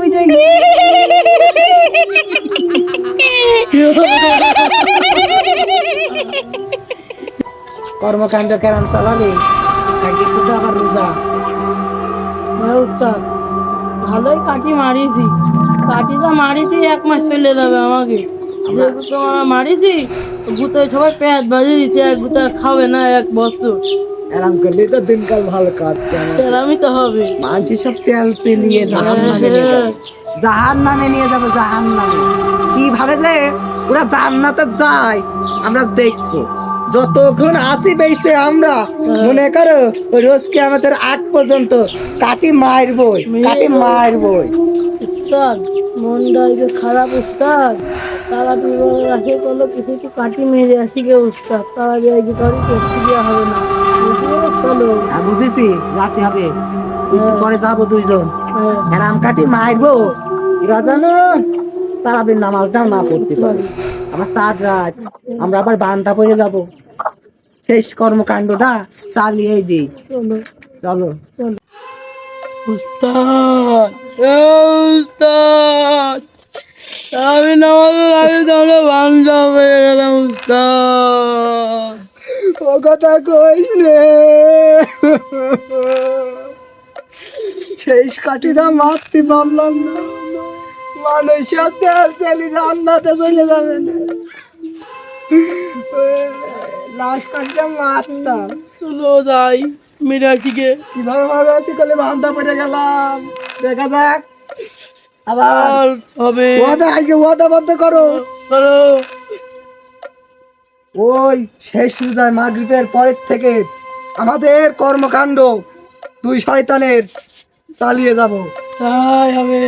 বুঝে কর্মকাণ্ড কেরাম চালাবি তো আবার রোজা। উস্তাদ ভালোই কাটি মারিছি। কাটিটা মারিছি এক মাস চলে যাবে আমাকে। যে গুতো মারিছি গুতোয় সবাই পেঁয়াজ বাজে দিচ্ছে এক গুতো আর খাবে না এক বস্তু। এরাম করলে তো দিনকাল ভালো কাটছে। আমি তো হবে। মানছি সব তেল নিয়ে জাহান নামে জাহান নামে নিয়ে যাব জাহান নামে কীভাবে যে ওরা জান্নাতে যায় আমরা দেখব। যতক্ষণ আসি বেইছে আমরা মনে করো রোজকে আমাদের আগ পর্যন্ত কাটি মারবই কাটি মারবই মনটা যে খারাপ উস্তাদ তারা বিবাহ রাখে করল কিছু কাটি মেরে আসি গে উস্তাদ তারা দিয়ে যে কারি করতে দেওয়া হবে না? চলো আমি বুঝেছি। রাতে হবে। একটু হ্যাঁ। পরে যাব দুইজন। হ্যাঁ। হ্যাঁ কাটি মারবো। এরা জানো তারাবির নামাজটা না পড়তে পারে। আমার সাত রাত আমরা আবার বান্ধা পড়ে যাব। শেষ কর্মকাণ্ডটা চালিয়ে দিই। চলো। চলো। চলো উস্তাদ উস্তাদ। আমি আগে তাহলে বান্ধা হয়ে গেলাম উস্তাদ। ও কথা কইস নে? শেষ কাঠিটা মারতে পারলাম না। মানুষ চলে জান্নাতে চলে যাবে না। লাশ কাঠিটা মারতাম। চলো যাই মিরাটিকে কীভাবে মারা আছি তাহলে বান্ধা পড়ে গেলাম। দেখা যাক। আবার হবে। ওয়াদা আজকে ওয়াদা বদ্ধ করো। করো। ওই শেষ রোজায় মাগরিবের পরের থেকে আমাদের কর্মকাণ্ড দুই শয়তানের চালিয়ে যাব। তাই হবে।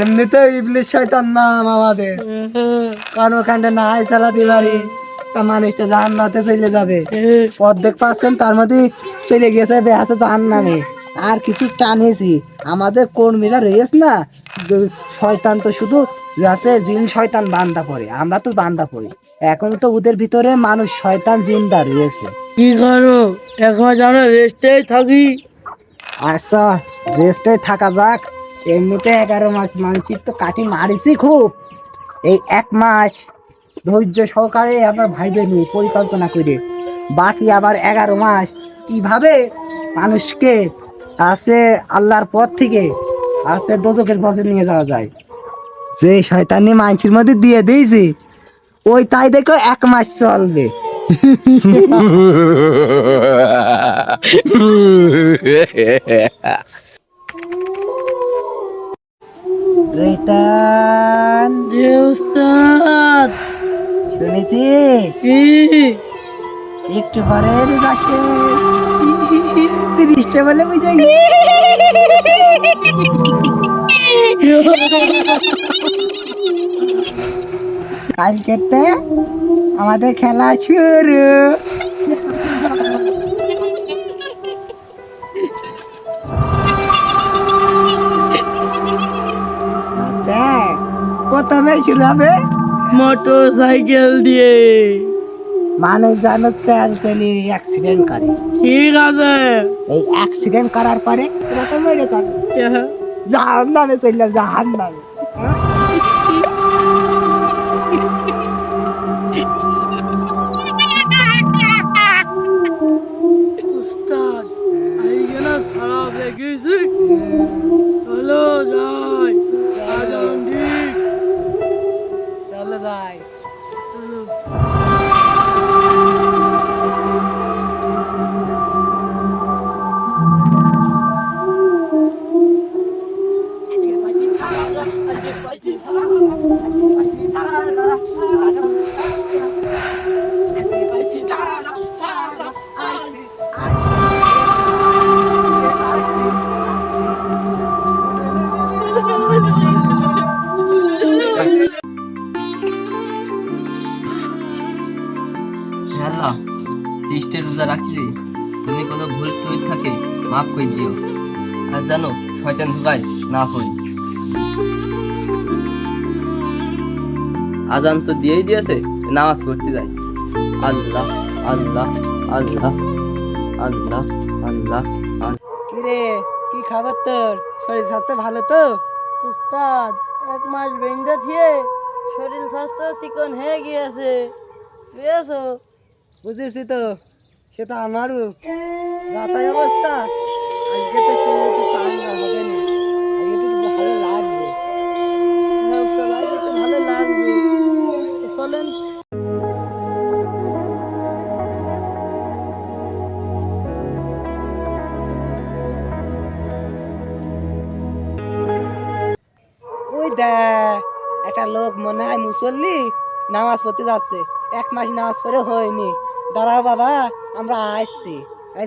এমনিতে ইবলিশ শয়তান নাম আমাদের। হ্যাঁ, কর্মকাণ্ডে নাই চালাতে পারি তা মানুষটা জান্নাতে চলে যাবে। হ্যাঁ, অর্ধেক পাচ্ছেন তার মধ্যে চলে গেছে আছে জাহান্নামে। আর কিছু টানিয়েছি আমাদের কর্মীরা রয়েছে না শয়তান তো শুধু আছে জিন শয়তান বান্দা পড়ে। আমরা তো বান্দা পড়ি। এখন তো ওদের ভিতরে মানুষ শয়তান জিন্দা রয়েছে। কি করো? এখন আমরা রেস্টেই থাকি। আচ্ছা রেস্টে থাকা যাক। এমনিতে এগারো মাস মানসিক তো কাটি মারিছি খুব। এই এক মাস ধৈর্য সহকারে আবার ভাইবে নি পরিকল্পনা করে। বাকি আবার এগারো মাস কীভাবে মানুষকে আছে আল্লাহর পথ থেকে আছে দোজকের পথে নিয়ে যাওয়া যায়? যে শয়তানি মানুষের মধ্যে দিয়ে দিয়েছি ওই তাই দেখো এক মাস চলবে। রেতান। উস্তাদ শুনেছিস? একটু পরে তিরিশটা বলে বুঝে কালকেতে আমাদের খেলা শুরু। প্রথমে শুরু হবে মোটর সাইকেল দিয়ে। মানুষ জানো তেল চলে অ্যাক্সিডেন্ট করে। ঠিক আছে। এই অ্যাক্সিডেন্ট করার পরে তো মেরে হ্যাঁ, জাহান নামে চললাম জাহান নামে Oh, তুমি কোনো ভুল টুল থাকে মাফ করে দিও। আর জানো শয়তান ধোকায় না পড়ি আজান তো দিয়েই দিয়েছে নামাজ পড়তে যাই আল্লাহ আল্লাহ আল্লাহ আল্লাহ আল্লাহ কিরে কি খাবার তোর? শরীর স্বাস্থ্য ভালো তো? উস্তাদ এক মাস বেঁধে থিয়ে শরীর স্বাস্থ্য চিকন হয়ে গিয়েছে। বুঝেছি তো। সে তো আমারও। যাতাই অবস্থা, আজকে তো হবে না। দেখ একটা লোক মনে হয় মুসল্লি নামাজ পড়তে যাচ্ছে। এক মাস নামাজ পড়ে হয়নি। দাঁড়াও বাবা, আমরা আসছি। এই।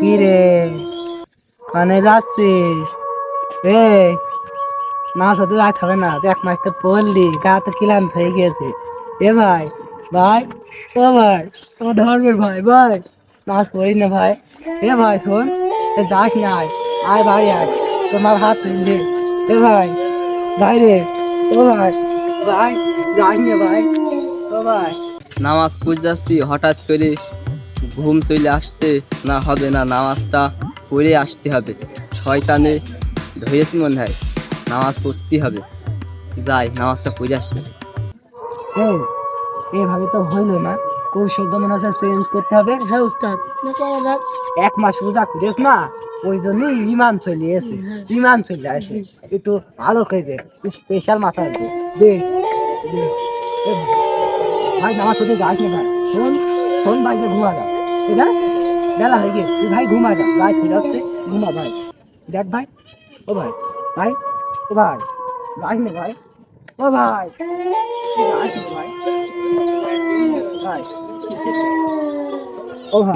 কি রে কানে যাচ্ছিস? এ মাছ হতে রাখ হবে না এক মাস তো পড়লি, গা তো ক্লান্ত হয়ে গেছে। এ ভাই ভাই, ও ভাই, তোমার ধর্মের ভাই ভাই। মাছ পড়ি না ভাই। এ ভাই শোন এ যাস না আয়। আয় ভাই আয়। তোমার হাত দে। এ ভাই ভাই রে ও ভাই ভাই যাস না ভাই। ও ভাই। নামাজ পড়ে যাচ্ছি হঠাৎ করে ঘুম চলে আসছে। না হবে না নামাজটা পড়ে আসতে হবে। শয়তানে ধরেছি মনে হয় নামাজ পড়তে হবে। যাই নামাজটা পড়ে আসতে। এভাবে তো হইল না। কৌশল তো মনে হচ্ছে চেঞ্জ করতে হবে। হ্যাঁ উস্তাদ। এক মাস রোজা করিস না ওই জন্যই ইমান চলে এসে ইমান চলে আসে। একটু ভালো করে দে স্পেশাল মাথা দে। দে ভাই নামাজ হতে যাস না ভাই। শোন শোন ভাই যে ঘুমা যা আছে বেলা হয়ে গিয়ে তুই ভাই ঘুমা যা রাত হয়ে যাচ্ছে ঘুমা ভাই। দেখ ভাই ও ভাই ভাই ও ভাই যাস না ভাই। ও ভাই ভাই। ভাই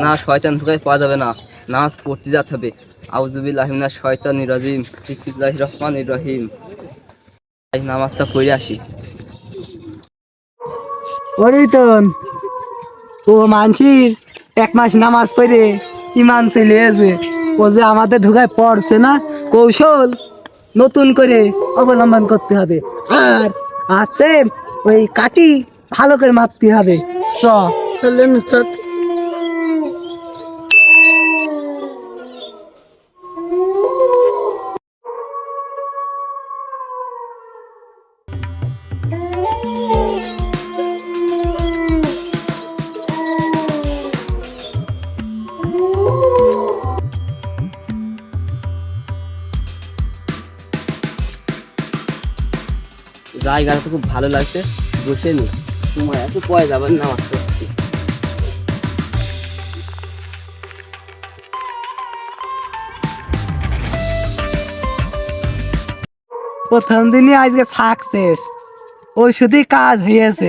না শয়তান ধোকায় পাওয়া যাবে না। নামাজ পড়তে যেতে হবে। আউজুবিল্লাহ মিনাশ শয়তানির রাজিম। বিসমিল্লাহির রহমানির রহিম। এই নামাজটা পড়ে আসি। পরিতন ও মানসির এক মাস নামাজ পড়ে ইমান চলে আছে ও যে আমাদের ঢুকায় পড়ছে না কৌশল নতুন করে অবলম্বন করতে হবে। আর আছে ওই কাটি ভালো করে মারতে হবে। স চলেন উস্তাদ জায়গাটা খুব ভালো লাগছে বসে নি। তোমার এত পয় যাবার নামাজ পড়তে প্রথম দিনই আজকে সাকসেস ওষুধই কাজ হয়েছে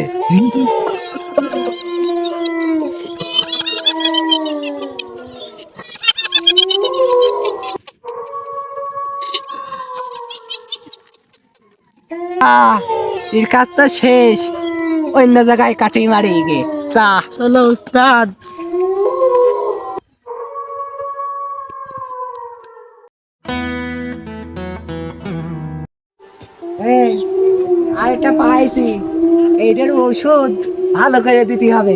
এর কাজ তো শেষ। অন্য জায়গায় কাটি মারি গে। চা চলো, উস্তাদ। এই, এটা পাইছি। এইটার ওষুধ ভালো করে দিতে হবে।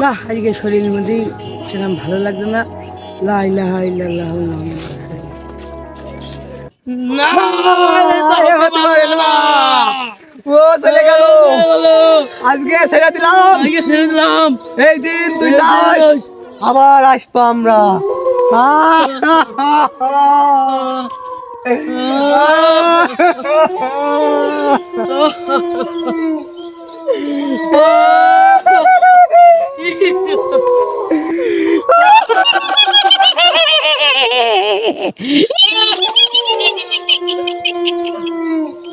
না আজকে শরীরের মধ্যে সেরকম ভালো লাগছে না লা ইলাহা ইল্লাল্লাহ মুহাম্মাদুর রাসূলুল্লাহ। না এ হতে পারে না। ও চলে গেল আজকে ছেড়ে দিলাম আজকে ছেড়ে দিলাম এই দিন তুই যাস আবার আসব আমরা! Thank you.